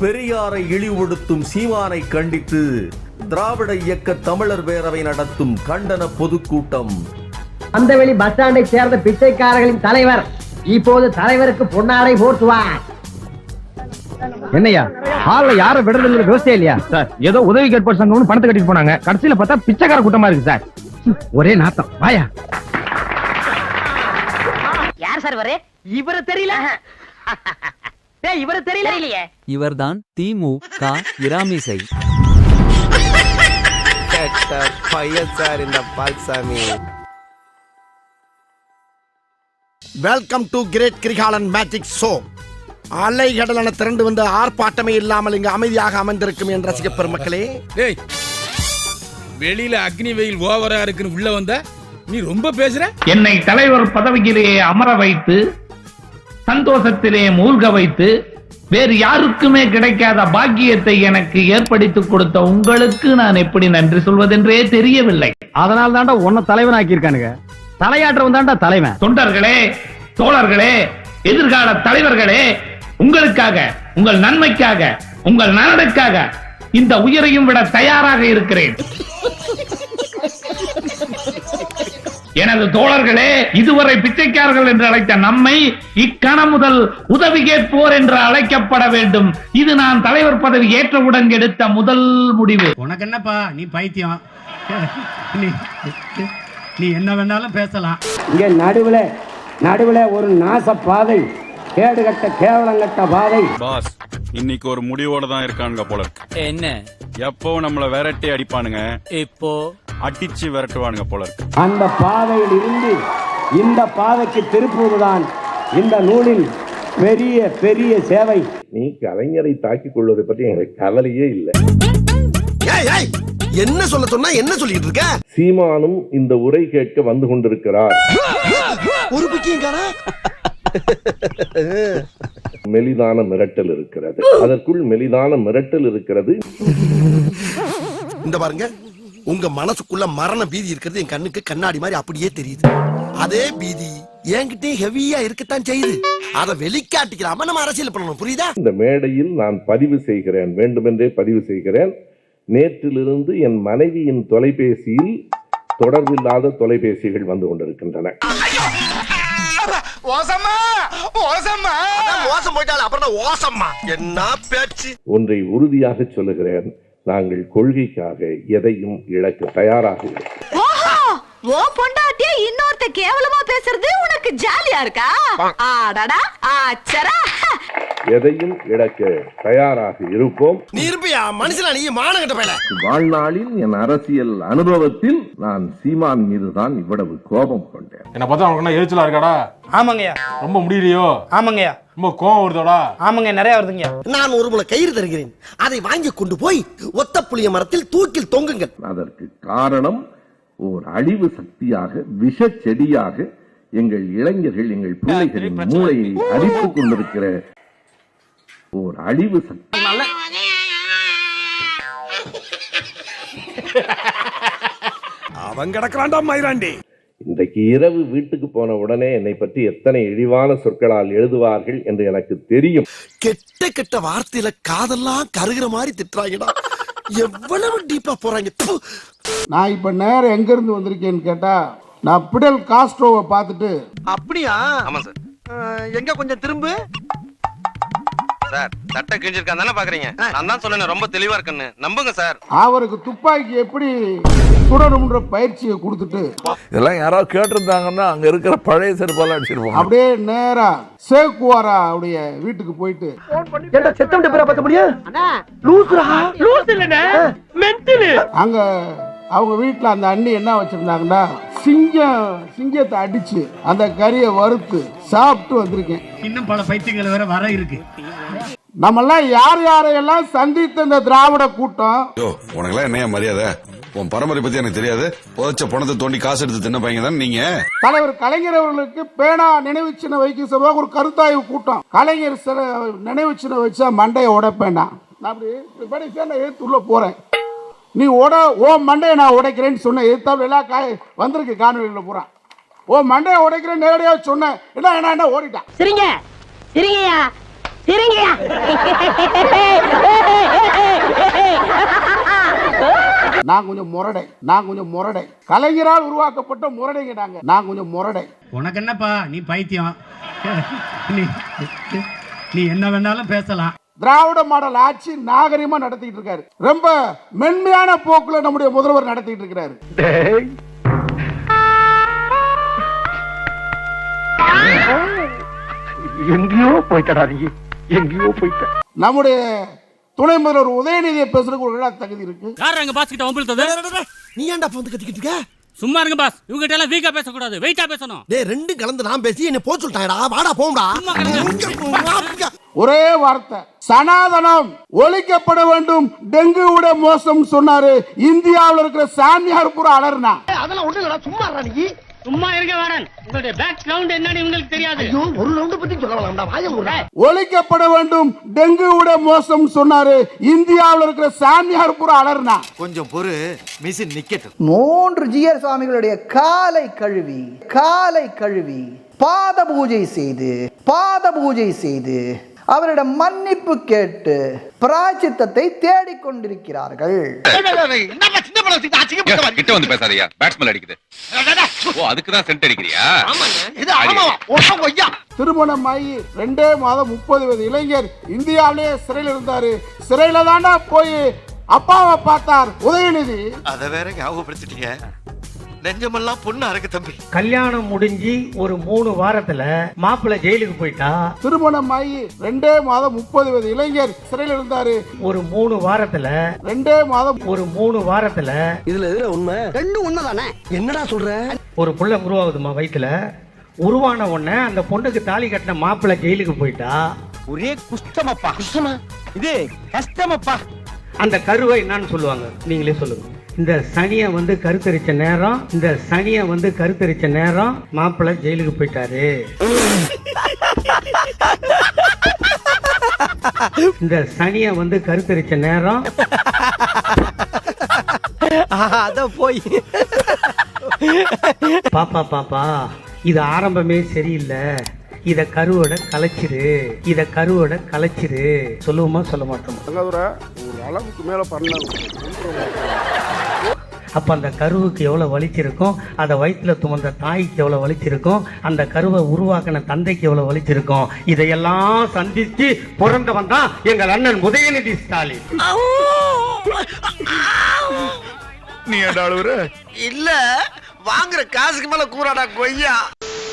பெரியாரை இழிவுபடுத்தும் சீமானை கண்டித்து திராவிட இயக்க தமிழர் பேரவை நடத்தும் கண்டன பொதுக்கூட்டம். அந்தவெளி பஸ் ஸ்டாண்டை சேர்ந்த பிச்சைக்காரர்களின் தலைவர் இப்போது தலைவருக்கு பொன்னாடை போர்த்துவார் என்னையா? ஹால்ல யாரும் விடுறதுங்கிற விவசாயம் இல்லையா? சார் ஏதோ உதவி கேட்போர் சங்கம்னு பணத்தை கட்டிட்டு போனாங்க. கடைசியில பார்த்தா பிச்சைக்கார கூட்டமா இருக்கு சார். ஒரே நாத்தம். வாயா. யார் சார் இவரு? இவரு தெரியல. டேய் இவரு தெரியல. தெரியலையே. இவர்தான் திமு க இராமிசை. பையன் சார் இந்த Palsamy. Welcome to great Kirikalan magic show அலைகடலான திரண்டு வந்து ஆர்ப்பாட்டமே இல்லாமல் இங்கு அமைதியாக அமர்ந்திருக்கும் என் ரசிக பெருமக்களே. டேய் வெளியில அக்னி வெயில் ஓவரா இருக்குன்னு உள்ள வந்த நீ ரொம்ப பேசுற? என்னை தலைவர் பதவியிலே அமர வைத்து சந்தோஷத்திலே மூழ்க வைத்து வேறு யாருக்குமே கிடைக்காத பாக்கியத்தை எனக்கு ஏற்படுத்திக் கொடுத்த உங்களுக்கு நான் எப்படி நன்றி சொல்வதென்றே தெரியவில்லை. அதனால தான்டா உன்னை தலைவனாக்கி இருக்கானுங்க தலையாட்டுறவன் தான்டா தலைவன். தொண்டர்களே தோழர்களே எதிர்கால தலைவர்களே உங்களுக்காக உங்கள் நன்மைக்காக உங்கள் நலனுக்காக இந்த உயிரையும் விட தயாராக இருக்கிறேன். எனது தோழர்களே இதுவரை பிச்சைக்காரர்கள் என்று அழைத்த நம்மை இக்கணம் முதல் உதவி கேட்போர் என்று அழைக்கப்பட வேண்டும். இது நான் தலைவர் பதவி ஏற்றவுடன் எடுத்த முதல் முடிவு. உனக்கு என்னப்பா? நீ பைத்தியம். நீ நீ என்ன வேணாலும் பேசலாம். இங்க நடுவுல நடுவுல ஒரு நாச பாதை கேடு கட்ட கேவலம் கட்ட பாதை. பாஸ் இன்னைக்கு ஒரு முடிவோட தான் இருக்கானுங்க போல என்ன? எப்பவும் நம்மள விரட்டி அடிப்பானுங்க. இப்போ அடிச்சு விரட்டுவானுங்க போல இருக்கு. அந்த பாதையில் இருந்து இந்த பாதைக்கு திருப்புவதுதான் இந்த நூலின் பெரிய பெரிய சேவை. நீ கலைஞரை தாக்கிக் கொள்வதை பற்றி எனக்கு கவலையே இல்லை. என்ன சொல்ல சொன்னா என்ன சொல்லிட்டு இருக்க? சீமானும் இந்த உரை கேட்க வந்து கொண்டிருக்கிறார். ஒரு பிக்கியும் மெலிதான மிரட்டல் இருக்கிறது. அதற்குள் மெலிதான மிரட்டல் இருக்கிறது. இந்த பாருங்க உங்க மனசுக்குள்ள மரண பீதி இருக்கிறது என் கண்ணுக்கு கண்ணாடி மாதிரி அப்படியே தெரியுது. அதே பீதி என்கிட்டயும் ஹெவியா இருக்கத்தான் செய்யுது. அதை வெளிக்காட்டிக்கலாம நம்ம அரசியல் பண்ணணும் புரியுதா? இந்த மேடையில் நான் பதிவு செய்கிறேன் வேண்டுமென்றே பதிவு செய்கிறேன். நேற்றிலிருந்து என் மனைவியின் தொலைபேசியில் தொடர்பில்லாத தொலைபேசிகள் வந்து கொண்டிருக்கின்றன. மோசம் போயிட்டால அப்புறம் ஓசம்மா என்ன பேச்சு? ஒன்றை உறுதியாக சொல்லுகிறேன். நாங்கள் கொள்கைக்காக எதையும் இழக்க தயாராக ஓ பொண்டாட்டிய இன்னொருத்த கேவலமா பேசுறது உனக்கு ஜாலியா இருக்கா? ஆடடா ஆச்சரா. எதையும் இழக்க தயாராக இருப்போம். நீ இருப்பியா? மனுஷனா நீ? மானகட்ட பையல வாழ்நாளில் என் அரசியல் அனுபவத்தில் நான் சீமான் மீதுதான் இவ்வளவு கோபம் கொண்டேன். என்ன பார்த்தா உனக்கு என்ன எரிச்சலா இருக்காடா? ஆமாங்கய்யா. ரொம்ப முடியலையோ? ஆமாங்கய்யா. ரொம்ப கோவம் வருதோடா. ஆமாங்க நிறைய வருதுங்க. நான் ஒரு முளை கயிறு தருகிறேன். அதை வாங்கி கொண்டு போய் ஒத்த புளிய மரத்தில் தூக்கில் தொங்குங்கள். அதற்கு காரணம் ஓர் அழிவு சக்தியாக விஷ செடியாக எங்கள் இளைஞர்கள் எங்கள் பிள்ளைகளின் மூளையை அரித்துக் கொண்டிருக்கிற ஓர் அழிவு சக்தி. அவன் கிடக்குறான்டா மயிராண்டி இன்றைக்கு இரவு வீட்டுக்கு போன உடனே என்னை பற்றி எத்தனை இழிவான சொற்களால் எழுதுவார்கள் என்று எனக்கு தெரியும். கெட்ட கெட்ட வார்த்தையில காதெல்லாம் கருகிற மாதிரி திட்டுறாங்கடா. எவ்வளவு டீப்பா போறாங்க. நான் இப்ப நேரம் எங்க இருந்து வந்திருக்கேன்னு கேட்டா நான் பிடல் காஸ்ட்ரோவை பார்த்துட்டு அப்படியா? ஆமா சார். எங்க கொஞ்சம் திரும்பு. சார் சட்டை கிழிஞ்சிருக்கான் தானே பாக்குறீங்க? நான் தான் சொன்னேன் ரொம்ப தெளிவா இருக்குன்னு. நம்புங்க சார். அவருக்கு துப்பாக்கி எப்படி சுடணும்ன்ற பயிற்சியை கொடுத்துட்டு இதெல்லாம் யாராவது கேட்டிருந்தாங்கன்னா அங்க இருக்கிற பழைய செருப்பெல்லாம் அடிச்சிருப்போம் அப்படியே நேரா சேக்குவாரா அவருடைய வீட்டுக்கு போயிட்டு ஏண்டா செத்தம் பேரா பார்க்க முடியும்? லூசுரா லூசு இல்லனே மென்டல் அங்க அவங்க வீட்டுல அந்த அண்ணி என்ன வச்சிருந்தாங்கன்னா சிங்கம் சிங்கத்தை அடிச்சு அந்த கறியை வறுத்து சாப்பிட்டு வந்திருக்கேன். இன்னும் பல பைத்தியங்கள் வேற வர இருக்கு. நம்மெல்லாம் யார் யாரையெல்லாம் சந்தித்த இந்த திராவிட கூட்டம்? உனக்கெல்லாம் என்னையா மரியாதை? உன் பரம்பரை பத்தி எனக்கு தெரியாது. புதைச்ச பணத்தை தோண்டி காசு எடுத்து தின்ன பையங்க தான் நீங்க? தலைவர் கலைஞர் அவர்களுக்கு பேனா நினைவு சின்ன வைக்க சொல்லுவாங்க. ஒரு கருத்தாய்வு கூட்டம். கலைஞர் சில நினைவு சின்ன வச்சா மண்டையை உடைப்பேன்டா நான் அப்படி இப்படி சேர்ந்த எழுத்து உள்ள போறேன். நீ உட ஓ மண்டையை நான் உடைக்கிறேன்னு சொன்னேன் எதிர்த்தாப்புல எல்லாம் காய் வந்திருக்கு காணொலியில் பூரா. ஓ மண்டையை உடைக்கிறேன் நேரடியாக சொன்னேன் என்ன என்ன என்ன ஓடிட்டான் சரிங்க. சரிங்கய்யா. சரிங்கய்யா. நான் கொஞ்சம் முரடை நான் கொஞ்சம் முரடை. கலைஞரால் உருவாக்கப்பட்ட முரடைங்க நாங்க. நான் கொஞ்சம் முரடை. உனக்கு என்னப்பா நீ பைத்தியம். நீ என்ன வேணாலும் பேசலாம். திராவிட மாடல் ஆட்சி நாகரிகமா நடத்திட்டு இருக்காரு. ரொம்ப மென்மையான போக்குல நம்முடைய முதல்வர் நடத்திட்டு இருக்கிறாரு. எங்கேயோ நீ. எங்கேயோ போயிட்ட. நம்முடைய துணை முதல்வர் உதயநிதியை பேசுறதுக்கு ஒரு இடம் தகுதி இருக்கு. யார் அங்க பாஸ் கிட்ட வம்பிழுத்தது நீ ஏன்டா வந்து கத்திக்கிட்டு இருக்க? சும்மா இருங்க பாஸ் இவங்க கிட்ட எல்லாம் வீக்கா பேசக்கூடாது. வெயிட்டா பேசணும். டேய் ரெண்டும் கலந்து நான் பேசி என்ன போக சொல்லிட்டாங்கடா. வாடா போம்டா. ஒரே வார்த்தை சனாதனம். ஒழிக்கப்பட வேண்டும். டெங்கு விட மோசம் சொன்னாரு. இந்தியாவில் இருக்கிற சாமியார் பூரா அலர்னா அதெல்லாம் ஒண்ணு இல்லடா சும்மா நீ. சும்மா இருக்க வேடன் உங்களுடைய பேக் கிரவுண்ட் என்னன்னு உங்களுக்கு தெரியாது. ஐயோ ஒரு ரவுண்ட் பத்தி சொல்ல வேணாம்டா வாய மூடுடா. ஒழிக்கப்பட வேண்டும். டெங்கு விட மோசம் சொன்னாரு. இந்தியாவில் இருக்கிற சாமியார் பூரா அலர்னா கொஞ்சம் பொறு மிஷின் நிக்கட்டும். மூன்று ஜியர் சுவாமிகளுடைய காலை கழுவி காலை கழுவி பாத பூஜை செய்து பாத பூஜை செய்து அவரிடம் மன்னிப்பு கேட்டு பிராச்சித்தத்தை தேடிக் கொண்டிருக்கிறார்கள் கிட்ட வந்து பேசாதயா பேட்ஸ்மேன் அடிக்குது. ஓ அதுக்கு தான் சென்ட் அடிக்கிறியா இது ஆமாவா ஒண்ணு கொய்யா திருமணமாகி ரெண்டே மாதம் முப்பது வயது இளைஞர் இந்தியாவிலேயே சிறையில் இருந்தாரு. சிறையில தாண்டா போய் அப்பாவை பார்த்தார் உதயநிதி. அத வேற ஞாபகப்படுத்திட்டீங்க. நெஞ்சமெல்லாம் பொண்ணு அறக்கு தம்பி. கல்யாணம் முடிஞ்சு ஒரு மூணு வாரத்துல மாப்பிள்ளை ஜெயிலுக்கு போயிட்டா? திருமணமாகி ரெண்டே மாதம் முப்பது வயது இளைஞர் சிறையில் இருந்தாரு. ஒரு மூணு வாரத்துல ரெண்டே மாதம் ஒரு மூணு வாரத்துல இதுல எதுல உண்மை? ரெண்டும் உண்மைதானே? என்னடா சொல்ற? ஒரு புள்ள உருவாகுதுமா வயித்துல. உருவான உடனே அந்த பொண்ணுக்கு தாலி கட்டின மாப்பிள்ளை ஜெயிலுக்கு போயிட்டா? ஒரே குஷ்டமப்பா. குஷ்டமா? இது கஷ்டமப்பா. அந்த கருவை என்னன்னு சொல்லுவாங்க. நீங்களே சொல்லுங்க. இந்த சனியை வந்து கருத்தரிச்ச நேரம் இந்த சனியை வந்து கருத்தரிச்ச நேரம் மாப்பிள்ளை ஜெயிலுக்கு போயிட்டாரு. இந்த சனியை வந்து கருத்தரிச்ச நேரம். அத போய். பாப்பா பாப்பா இது ஆரம்பமே சரியில்லை. இத கருவோட கலைச்சிரு. இத கருவோட கலைச்சிரு. சொல்லுவோமா சொல்ல மாட்டோமா? ஒரு அளவுக்கு மேல பண்ணணும் அப்ப அந்த கருவுக்கு எவ்வளவு வலிச்சிருக்கும் அதை வயிற்றுல துமந்த தாய்க்கு எவ்வளவு வலிச்சிருக்கும் அந்த கருவை உருவாக்கின தந்தைக்கு எவ்வளவு வலிச்சிருக்கும் இதையெல்லாம் சந்திச்சு பிறந்தவன் தான் எங்கள் அண்ணன் உதயநிதி ஸ்டாலின். நீ இல்ல வாங்குற காசுக்கு மேல கூறாடா கொய்யா.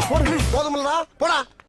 போதுமில்லடா. போடா.